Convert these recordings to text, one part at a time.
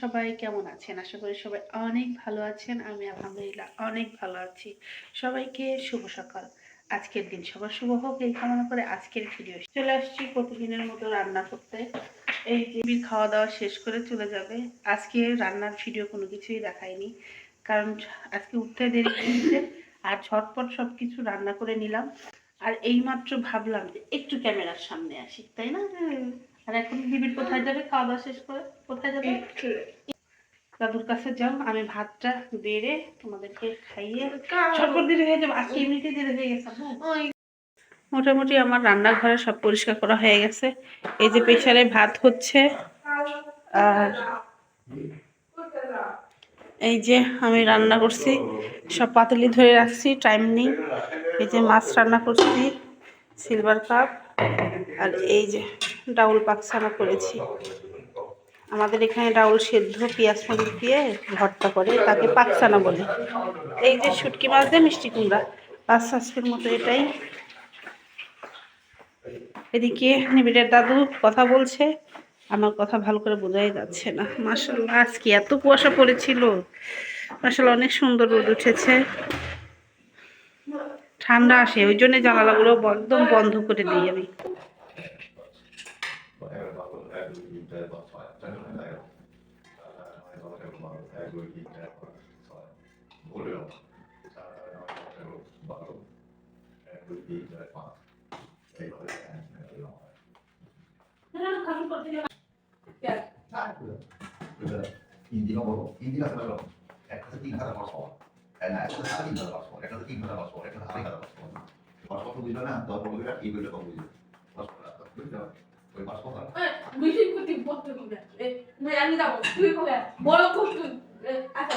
সবাই কেমন আছেন? আশা করি সবাই অনেক ভালো আছেন। আমি আলহামদুলিল্লাহ অনেক ভালো আছি। সবাইকে শুভ সকাল। আজকের দিন সবার শুভ হোক এই কামনা করে আজকের ভিডিও। চলে আসছি প্রতিদিনের মতো রান্না করতে। এই যে খাওয়া দাওয়া শেষ করে চলে যাবে। আজকে রান্নার ভিডিও কোনো কিছুই দেখায়নি কারণ আজকে উঠতে দেরি হয়েছে। আর ঝটপট সব কিছু রান্না করে নিলাম। আর এইমাত্র ভাবলাম যে একটু ক্যামেরার সামনে আসি, তাই না? আর এখন বিবির কোথায় যাবে? খাওয়া দাওয়া শেষ করে? কোথায় যাবে? দাদুর কাছে যাও আমি ভাতটা বেড়ে তোমাদেরকে খাইয়ে ঝটপট দেরি হয়ে যাবে আজকে এমনিতেই দেরি হয়ে গেছে মোটামুটি আমার রান্নাঘরে সব পরিষ্কার করা হয়ে গেছে। এই যে প্রেশারে ভাত হচ্ছে আর এই যে আমি রান্না করছি সব পাতলি ধরে রাখছি টাইম নেই। এই যে মাছ রান্না করছি সিলভার কাপ আর এই যে ডাউল পাকসানা করেছি। আমাদের এখানে ডাউল সেদ্ধ, পেঁয়াজ মরিচ দিয়ে ভর্তা করে তাকে পাকসানা বলে। এই যে শুটকি মাছ দিয়ে মিষ্টি কুমড়া পাঁচ আজকের মতো এটাই। এদিকে নিবিড়ের দাদু কথা বলছে, আমার কথা ভালো করে বোঝাই যাচ্ছে না। মাসাল্লাহ আজকে এত কুয়াশা পড়েছিল। মাসাল্লাহ অনেক সুন্দর রোদ উঠেছে। ঠান্ডা আসে, ওই জন্য জানালাগুলো একদম বন্ধ করে দিই আমি। put it up. Uh, no, no, bottle. And we need that font. Take that and have it on. Time for that. With the Indian bottle, Indian bottle. একটা তিন হাজার পাঁচশো না একটা সাড়ে তিন হাজার পাঁচশো একটা তিন হাজার পাঁচশো একটা আড়াই হাজার পাঁচশো পাঁচশো বুঝল না দশ বলবে না এই বইটা কম বুঝলো পাঁচশো বুঝতে পারবে ওই পাঁচশো বেশি করতে বলতে আমি যাব তুই বড় করতে আচ্ছা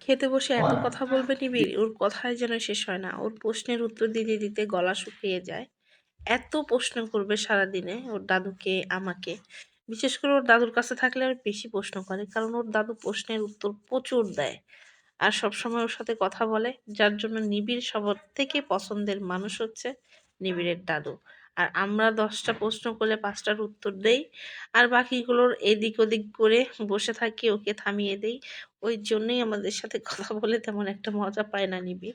খেতে বসে এত কথা বলবে নিবিড় ওর কথাই যেন শেষ হয় না। ওর প্রশ্নের উত্তর দিতে দিতে গলা শুকিয়ে যায়। এত প্রশ্ন করবে সারাদিনে ওর দাদুকে আমাকে। বিশেষ করে ওর দাদুর কাছে থাকলে আর বেশি প্রশ্ন করে কারণ ওর দাদু প্রশ্নের উত্তর প্রচুর দেয়। আর সবসময় ওর সাথে কথা বলে, যার জন্য নিবিড় সবার থেকে পছন্দের মানুষ হচ্ছে নিবিড়ের দাদু। আর আমরা দশটা প্রশ্ন করলে পাঁচটার উত্তর দেই, আর বাকিগুলোর এদিক ওদিক করে বসে থাকি, ওকে থামিয়ে দেই। ওই জন্যই আমাদের সাথে কথা বলে তেমন একটা মজা পায় না নিবি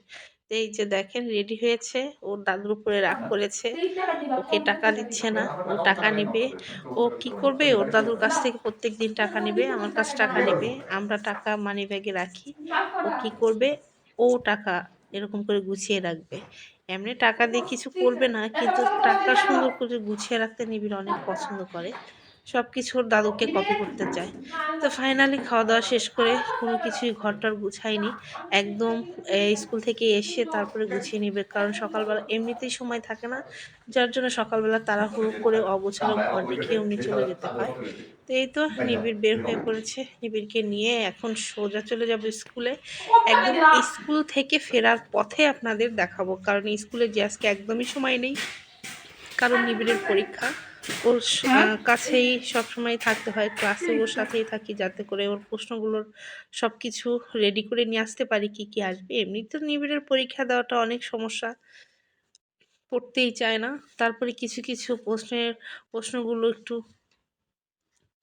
এই যে দেখেন রেডি হয়েছে। ওর দাদুর উপরে রাগ করেছে। ওকে টাকা দিচ্ছে না, ও টাকা নেবে। ও কি করবে? ওর দাদুর কাছ থেকে প্রত্যেক দিন টাকা নেবে, আমার কাছ টাকা নেবে। আমরা টাকা মানি ব্যাগে রাখি। ও কি করবে? ও টাকা এরকম করে গুছিয়ে রাখবে। এমনি টাকা দিয়ে কিছু করবে না, কিন্তু টাকা সুন্দর করে গুছিয়ে রাখতে নিবিড় অনেক পছন্দ করে। সব কিছু ওর দাদুকে কপি করতে চায়। তো ফাইনালি খাওয়া দাওয়া শেষ করে কোনো কিছুই ঘরটার গুছাইনি একদম স্কুল থেকে এসে তারপরে গুছিয়ে নিবে। কারণ সকালবেলা এমনিতেই সময় থাকে না, যার জন্য সকালবেলা তারা তাড়াহুড়ো করে অগোছালো ঘর রেখে এমনি চলে যেতে হয়। তো এই তো নিবিড় বের হয়ে পড়েছে। নিবিড়কে নিয়ে এখন সোজা চলে যাব স্কুলে একদম স্কুল থেকে ফেরার পথে আপনাদের দেখাবো। কারণ স্কুলে যে আজকে একদমই সময় নেই। কারণ নিবিড়ের পরীক্ষা। ওর আহ, কাছেই সবসময় থাকতে হয় ক্লাসে ওর সাথেই থাকি যাতে করে ওর প্রশ্নগুলোর সব কিছু রেডি করে নিয়ে আসতে পারি কি কি আসবে। এমনি তো নিবিড়ের পরীক্ষা দেওয়াটা অনেক সমস্যা পড়তেই চায় না। তারপরে কিছু কিছু প্রশ্নের প্রশ্নগুলো একটু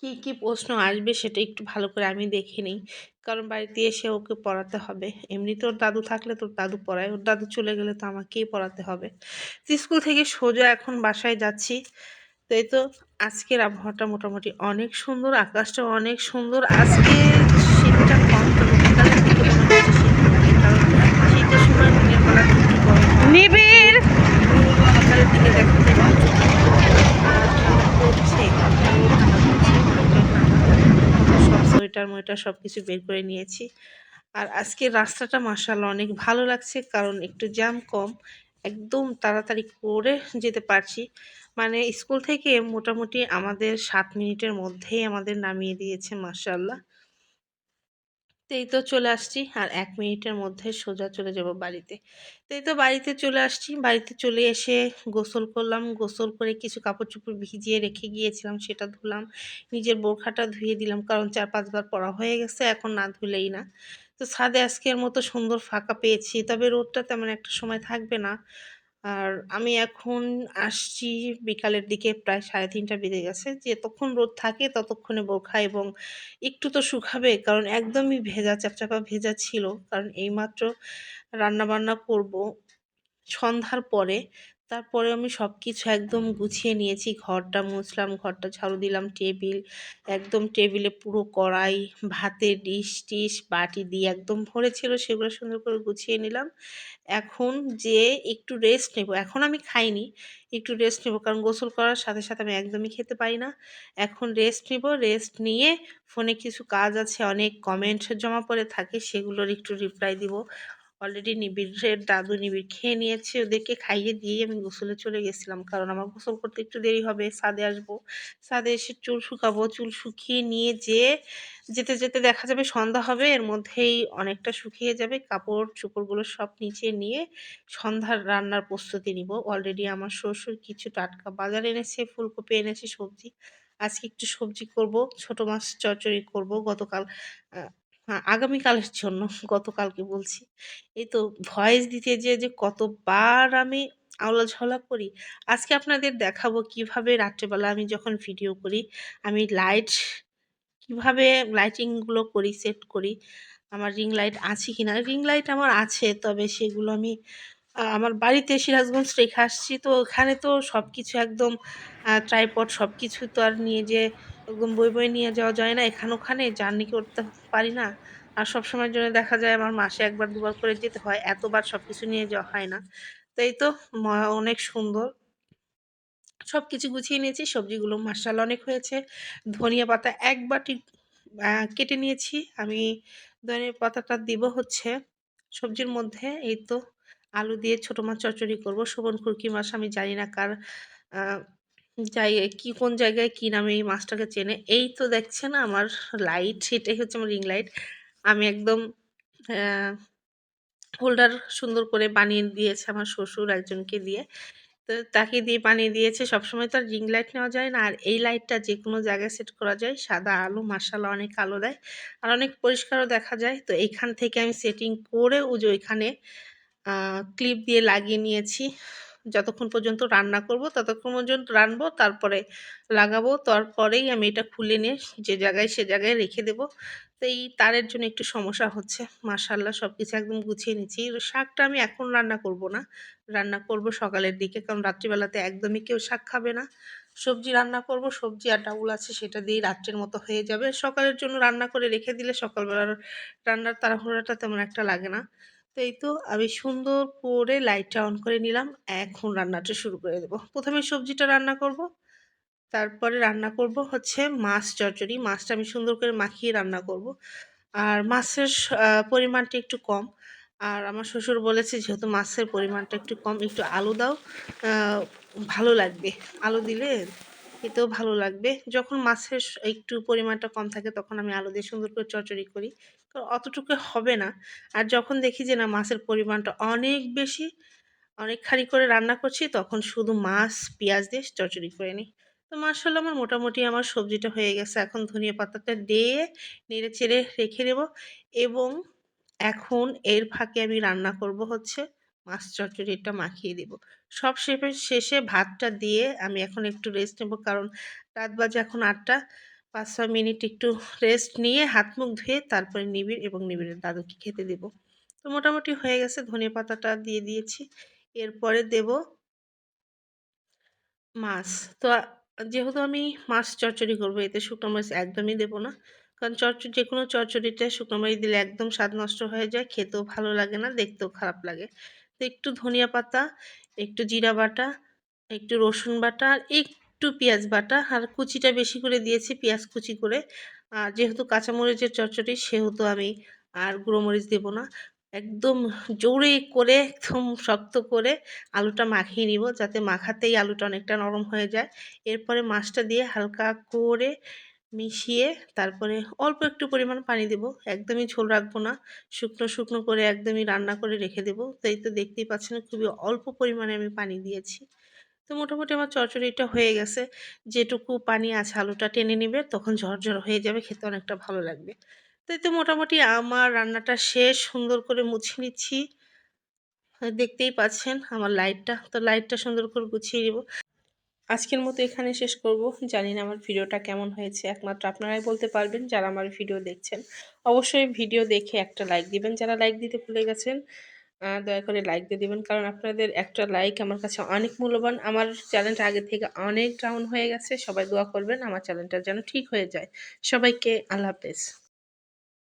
কি কি প্রশ্ন আসবে সেটা একটু ভালো করে আমি দেখে নিই কারণ বাড়িতে এসে ওকে পড়াতে হবে। এমনি তোর দাদু থাকলে তোর দাদু পড়ায় ওর দাদু চলে গেলে তো আমাকেই পড়াতে হবে। স্কুল থেকে সোজা এখন বাসায় যাচ্ছি। তো এই তো? আজকের আবহাওয়াটা মোটামুটি অনেক সুন্দর আকাশটা অনেক সুন্দর। আজকে শীতটা কম তবে দিকে মনে হচ্ছে শীত কারণ শীতের সময় একটু গরম নিবিড়! সকালের দিকে দেখা সব সোয়েটার মোয়েটার সব কিছু বের করে নিয়েছি। আর আজকের রাস্তাটা মাসাল্লাহ অনেক ভালো লাগছে কারণ একটু জ্যাম কম। একদম তাড়াতাড়ি করে যেতে পারছি। মানে স্কুল থেকে মোটামুটি আমাদের সাত মিনিটের মধ্যেই আমাদের নামিয়ে দিয়েছে মাসাল্লাহ তো এই তো চলে আসছি, আর এক মিনিটের মধ্যে সোজা চলে যাব বাড়িতে। এই তো বাড়িতে চলে আসছি, বাড়িতে চলে এসে গোসল করলাম। গোসল করে কিছু কাপড় চোপড় ভিজিয়ে রেখে গিয়েছিলাম, সেটা ধুলাম। নিজের বোরখাটা ধুয়ে দিলাম, কারণ চার পাঁচবার পরা হয়ে গেছে, এখন না ধুলেই না। তো ছাদে আজকের মতো সুন্দর ফাঁকা পেয়েছি, তবে রোদটা তেমন একটা সময় থাকবে না। আর আমি এখন আসছি বিকালের দিকে প্রায় সাড়ে তিনটা বেজে গেছে। যে তখন রোদ থাকে ততক্ষণে বোরখা এবং একটু তো শুকাবে কারণ একদমই ভেজা চ্যাপচাপা ভেজা ছিল। কারণ এইমাত্র রান্নাবান্না করব সন্ধ্যার পরে তারপরে আমি সব কিছু একদম গুছিয়ে নিয়েছি। ঘরটা মুছলাম, ঘরটা ঝাড়ু দিলাম, টেবিল, একদম টেবিলে পুরো কড়াই, ভাতের ডিশ টিশ, বাটি দিয়ে একদম ভরে ছিল, সেগুলো সুন্দর করে গুছিয়ে নিলাম। এখন যে একটু রেস্ট নেব, এখন আমি খাইনি, একটু রেস্ট নেব, কারণ গোসল করার সাথে সাথে আমি একদমই খেতে পারি না। এখন রেস্ট নেব রেস্ট নিয়ে ফোনে কিছু কাজ আছে, অনেক কমেন্ট জমা পড়ে থাকে, সেগুলোর একটু রিপ্লাই দিব। অলরেডি নিবিড়ের দাদু নিবিড় খেয়ে নিয়েছে ওদেরকে খাইয়ে দিয়ে আমি গোসলে চলে গেছিলাম। কারণ আমার গোসল করতে একটু দেরি হবে, সাদে আসব। সাদে এসে চুল শুকাবো, চুল শুকিয়ে নিয়ে যেয়ে যেতে যেতে দেখা যাবে সন্ধ্যা হবে, এর মধ্যেই অনেকটা শুকিয়ে যাবে। কাপড়, চোপড়গুলো সব নিচে নিয়ে সন্ধ্যার রান্নার প্রস্তুতি নিব। অলরেডি আমার শ্বশুর কিছু টাটকা বাজার এনেছে, ফুলকপি এনেছে, সবজি। আজকে একটু সবজি করব, ছোট মাছ চচ্চড়ি করব। গতকাল আগামীকালের জন্য, গতকালকে বলছি। এই তো ভয়েস দিতে যে যে কতবার আমি আওলা ঝলা করি, আজকে আপনাদের দেখাবো কীভাবে রাত্রেবেলা আমি যখন ভিডিও করি, আমি লাইট, কীভাবে লাইটিংগুলো করি, সেট করি। আমার রিং লাইট আছে কি না রিং লাইট আমার আছে, তবে সেগুলো আমি আমার বাড়িতে সিরাজগঞ্জ রেখে আসছি। তো ওখানে তো সব কিছু একদম ট্রাইপড সব কিছু তো আর নিয়ে যেয়ে একদম বই বই নিয়ে যাওয়া যায় না। এখানে ওখানে জার্নি করতে পারি না। আর সবসময়ের জন্য দেখা যায় আমার মাসে একবার, দুবার করে যেতে হয়। এতবার সব কিছু নিয়ে যাওয়া হয় না। তো তো অনেক সুন্দর। সব কিছু গুছিয়ে নিয়েছি। সবজিগুলো মাসাল্লা অনেক হয়েছে। ধনিয়া পাতা এক বাটি কেটে নিয়েছি। আমি ধনিয়া পাতাটা দিব হচ্ছে সবজির মধ্যে। এই তো আলু দিয়ে ছোটো মাছ চচ্চড়ি করব, শোভন খুরকি মাছ আমি জানি না কার যাই, কি, কোন জায়গায় কী নামে এই মাছটাকে চেনে। এই তো দেখছেন আমার লাইট সেটাই হচ্ছে আমার রিং লাইট আমি একদম হোল্ডার সুন্দর করে বানিয়ে দিয়েছে আমার শ্বশুর একজনকে দিয়ে। তো তাকে দিয়ে বানিয়ে দিয়েছে, সবসময় তো আর রিং লাইট নেওয়া যায় না। আর এই লাইটটা যে কোনো জায়গায় সেট করা যায়, সাদা আলো মার্শাল অনেক আলো দেয়। আর অনেক পরিষ্কারও দেখা যায়। তো এইখান থেকে আমি সেটিং করে ও যে ওইখানে ক্লিপ দিয়ে লাগিয়ে নিয়েছি। যতক্ষণ পর্যন্ত রান্না করব, ততক্ষণ পর্যন্ত রানবো, তারপরে লাগাবো, তারপরেই আমি এটা খুলে নিয়ে যে জায়গায় সে জায়গায় রেখে দেবো। তো এই তারের জন্য একটু সমস্যা হচ্ছে। মাশাল্লাহ সব কিছু একদম গুছিয়ে নিচ্ছি। শাকটা আমি এখন রান্না করব না। রান্না করব সকালের দিকে, কারণ রাত্রিবেলাতে একদমই কেউ শাক খাবে না। সবজি রান্না করব, সবজি আর ডাউল আছে, সেটা দিয়েই রাত্রের মতো হয়ে যাবে। সকালের জন্য রান্না করে রেখে দিলে সকালবেলার রান্নার তাড়াহুড়াটা তেমন একটা লাগে না। এই তো আমি সুন্দর করে লাইটটা অন করে নিলাম। এখন রান্নাটা শুরু করে দেবো। প্রথমে সবজিটা রান্না করব। তারপরে রান্না করব হচ্ছে মাছ চচ্চড়ি। মাছটা আমি সুন্দর করে মাখিয়ে রান্না করব। আর মাছের পরিমাণটা একটু কম। আর আমার শ্বশুর বলেছে, যেহেতু মাছের পরিমাণটা একটু কম, একটু আলু দাও। ভালো লাগবে। আলু দিলে খেতেও ভালো লাগবে। যখন মাছের একটু পরিমাণটা কম থাকে তখন আমি আলু দিয়ে সুন্দর করে চচ্চড়ি করি। কারণ অতটুকু হবে না। আর যখন দেখি যে না, মাছের পরিমাণটা অনেক বেশি অনেকখানি করে রান্না করছি, তখন শুধু মাছ, পেঁয়াজ দিয়ে চচ্চড়ি করে নিই। তো মাসাল্লাহ আমার মোটামুটি আমার সবজিটা হয়ে গেছে। এখন ধনিয়া পাতাটা দিয়ে নেড়ে চেড়ে রেখে দেবো এবং এখন এর ফাঁকে আমি রান্না করব হচ্ছে মাছ চচ্চড়িটা মাখিয়ে দেবো। সব শেপের শেষে ভাতটা দিয়ে আমি এখন একটু রেস্ট নেব কারণ রাত বাজে এখন আটটা। পাঁচ ছয় মিনিট একটু রেস্ট নিয়ে হাত মুখ ধুয়ে তারপরে নিবিড় এবং নিবিড়ের দাদুকে খেতে দেবো। তো মোটামুটি হয়ে গেছে ধনিয়া পাতাটা দিয়ে দিয়েছি। এরপরে দেব মাছ। তো যেহেতু আমি মাছ চচ্চড়ি করব, এতে শুকনো মাছ একদমই দেবো না। কারণ চচ্চড়ি যে কোনো চচ্চড়িতে শুকনো মাছ দিলে একদম স্বাদ নষ্ট হয়ে যায়, খেতেও ভালো লাগে না, দেখতেও খারাপ লাগে। একটু ধনিয়া পাতা, একটু জিরা বাটা, একটু রসুন বাটা আর একটু পেঁয়াজ বাটা। আর কুচিটা বেশি করে দিয়েছি পেঁয়াজ কুচি করে। আর যেহেতু কাঁচামরিচের চচ্চড়ি, সেহেতু আমি আর গুঁড়ো মরিচ দেবো না। একদম জোরে করে, একদম শক্ত করে আলুটা মাখিয়ে নিব, যাতে মাখাতেই আলুটা অনেকটা নরম হয়ে যায়। এরপরে মাছটা দিয়ে হালকা করে মিশিয়ে তারপরে অল্প একটু পরিমাণ পানি দেব। একদমই ঝোল রাখব না। শুকনো শুকনো করে একদমই রান্না করে রেখে দেবো। তাই তো দেখতেই পাচ্ছেন খুবই অল্প পরিমাণে আমি পানি দিয়েছি। তো মোটামুটি আমার চচ্চড়িটা হয়ে গেছে। যেটুকু পানি আছে আলুটা টেনে নেবে, তখন ঝরঝর হয়ে যাবে, খেতে অনেকটা ভালো লাগবে। তাই তো মোটামুটি আমার রান্নাটা শেষ, সুন্দর করে মুছে নিচ্ছি। দেখতেই পাচ্ছেন আমার লাইটটা তো লাইটটা সুন্দর করে গুছিয়ে দিব আজকের মতো এখানে শেষ করব। জানি না আমার ভিডিওটা কেমন হয়েছে, একমাত্র আপনারাই বলতে পারবেন যারা আমার ভিডিও দেখছেন। অবশ্যই ভিডিও দেখে একটা লাইক দিবেন, যারা লাইক দিতে ভুলে গেছেন দয়া করে লাইক দিয়ে দিবেন, কারণ আপনাদের একটা লাইক আমার কাছে অনেক মূল্যবান। আমার চ্যানেলটা আগে থেকে অনেক ডাউন হয়ে গেছে, সবাই দোয়া করবেন, আমার চ্যানেলটা যেন ঠিক হয়ে যায়। সবাইকে আল্লাহ হাফেজ।